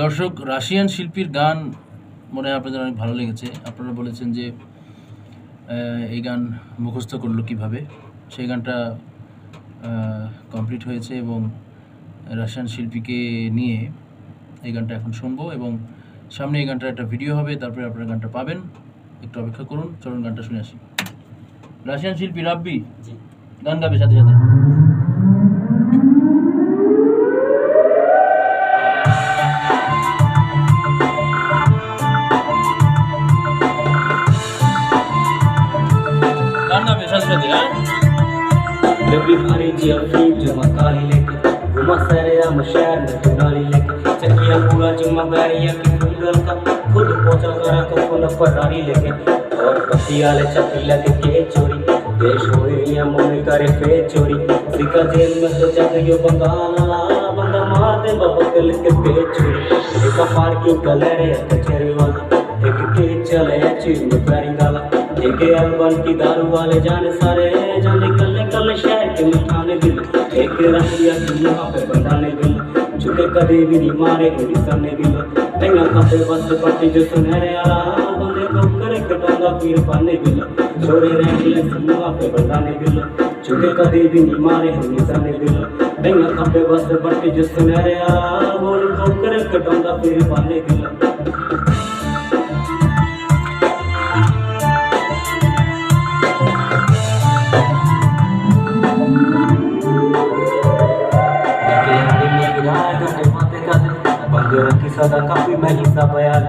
দর্শক রাশিয়ান শিল্পীর গান মনে হয় আপনাদের অনেক ভালো লেগেছে আপনারা বলেছেন যে এই গান মুখস্থ করলো কিভাবে সেই গানটা কমপ্লিট হয়েছে এবং রাশিয়ান শিল্পীকে নিয়ে এই গানটা এখন শুনবো এবং সামনে এই গানটার একটা ভিডিও হবে তারপরে আপনারা গানটা পাবেন একটু অপেক্ষা করুন চলুন গানটা শুনে আসি রাশিয়ান শিল্পী রাব্বি গান গাবে সাথে সাথে दिया डब्ल्यू फारी जी अफी जुमा काली लेके घुमा सारे राम शहर में चुनारी लेके चकिया पूरा जुमा बैरिया की फूल का खुद पहुंचा करा को फोन पर रानी लेके और पतिया ले चपीला के के चोरी देश हो या मम्मी करे फे चोरी सिका जेल में तो जग यो बंगाला बंदा मार दे बाबा कल के पे चोरी सिका पार्किंग कलर है कचरे वाला एक के चले चीज में बैरिया देखे अकबर की दारू वाले जाने सारे जो निकल निकल शहर के मठाने दिन एक रहिया की यहाँ पे बनाने दिन झुके कभी भी नहीं मारे उड़ीसा ने दिल टेंगा खाते बस पट्टी जो सुनहरे आला बंदे को करे कटांगा पीर पाने दिल छोरे रहने सुनवा पे बताने दिल झुके कभी भी नहीं मारे उड़ीसा ने दिल टेंगा खाते बस पट्टी जो सुनहरे आला बोल को करे कटांगा पीर पाने दिल ਹਿੱਸਾ ਦਾ ਕਾਫੀ ਮੈਂ ਕੀਤਾ ਬਿਆਨ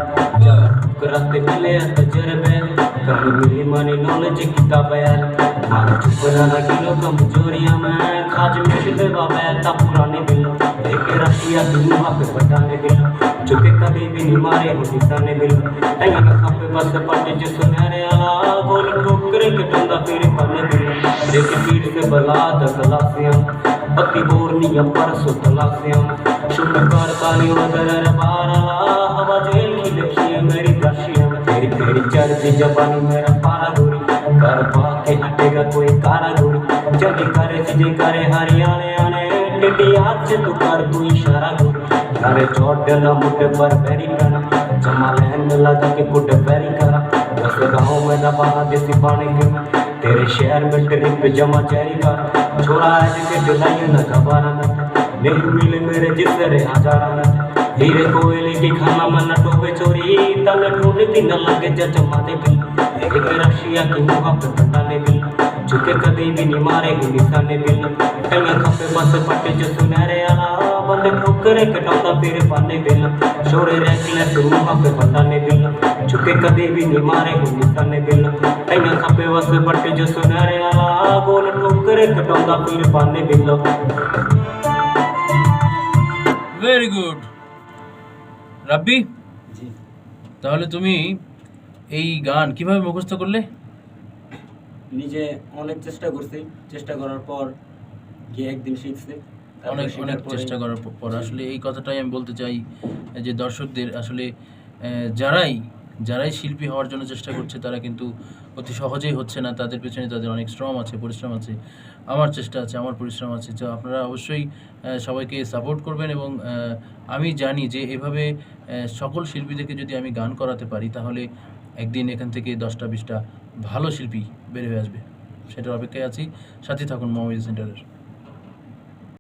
ਕਰਾਂ ਤੇ ਮਿਲੇ ਤਜਰਬੇ ਕਮ ਮਿਲੀ ਮਨ ਨੌਲੇਜ ਕੀਤਾ ਬਿਆਨ ਮਾਰ ਚੁਪਨਾ ਨਾ ਕਿਲੋ ਕਮਜ਼ੋਰੀਆਂ ਮੈਂ ਖਾਜ ਮਿਟਦੇ ਬਾਬਾ ਤਾਂ ਪੁਰਾਣੇ ਬਿਲ ਇੱਕ ਰਸ਼ੀਆ ਦੁਨੀਆ ਵਾਪੇ ਬਟਾਨੇ ਬਿਲ ਚੁਕੇ ਕਦੇ ਵੀ ਨਹੀਂ ਮਾਰੇ ਹਿੱਸਾ ਨੇ ਬਿਲ ਐਂ ਖਾਪੇ ਬਸ ਪੱਟੇ ਚ ਸੁਨਹਿਰੇ ਆਲਾ ਗੋਲ ਟੋਕਰੇ ਕਟੰਦਾ ਤੇਰੇ ਪਾਣੇ ਬਿਲ ਦੇਖ ਪੀੜ ਕੇ ਬਲਾ ਦਖਲਾਸੀਆਂ ಪೂರ್ಣಿಯಂ ಪರಸುತಲಾಸ್ಯಂ ಶುಭ ಕಾರ್ತಾಲಿಯೋ ದರರ ಬಾರಲ ಹವ ಜೇಲಿ ಲಕ್ಷ್ಯ ಮೇರಿ ದರ್ಶಿಯಂ तेरी तेरी चर्ची जबानी मेरा पारा गोरी कर पाके हटेगा कोई कारा गोरी जगी करे तुझे करे हरियाणे आने टिड्डी आज तू कर तू इशारा गोरी करे छोड़ ना मुझे पर बैरी करना जमा लहन लगा के कुट बैरी करा सबसे गाँव में दबा देती पानी के तेरे शहर में ट्रिप जमा जाएगा छोरा आज के दिलाई न खबारा नहीं मिले मेरे जिससे रे हजारा हीरे कोयले की खाना मन टोपे चोरी तल ढूंढती न लगे जज माते भी एक रशिया की मुहा पे बताने भी झुके कभी भी नहीं मारे निशाने भी टंगे खपे बस पट्टे जो सुनहरे आला মনে টুকরে কাটৌদা পীর পানে বিল্লা ছোরে রে কি না দুয়াতে পন্না নে বিল্লা চুকে কদে ভি ন মারে হু নিসান নে বিল্লা আইনা খপে বসর পটে যে সোনা রে আলা আগোল টুকরে কাটৌদা পীর পানে বিল্লা ভেরি গুড রবি জি তাহলে তুমি এই গান কিভাবে মুখস্থ করলে নিজে অনেক চেষ্টা করছি চেষ্টা করার পর যে একদিন শিখছে অনেক অনেক চেষ্টা করার পর আসলে এই কথাটাই আমি বলতে চাই যে দর্শকদের আসলে যারাই যারাই শিল্পী হওয়ার জন্য চেষ্টা করছে তারা কিন্তু অতি সহজেই হচ্ছে না তাদের পেছনে তাদের অনেক শ্রম আছে পরিশ্রম আছে আমার চেষ্টা আছে আমার পরিশ্রম আছে তো আপনারা অবশ্যই সবাইকে সাপোর্ট করবেন এবং আমি জানি যে এভাবে সকল শিল্পীদেরকে যদি আমি গান করাতে পারি তাহলে একদিন এখান থেকে দশটা বিশটা ভালো শিল্পী বেড়ে হয়ে আসবে সেটার অপেক্ষায় আছি সাথে থাকুন মহামিজ সেন্টারের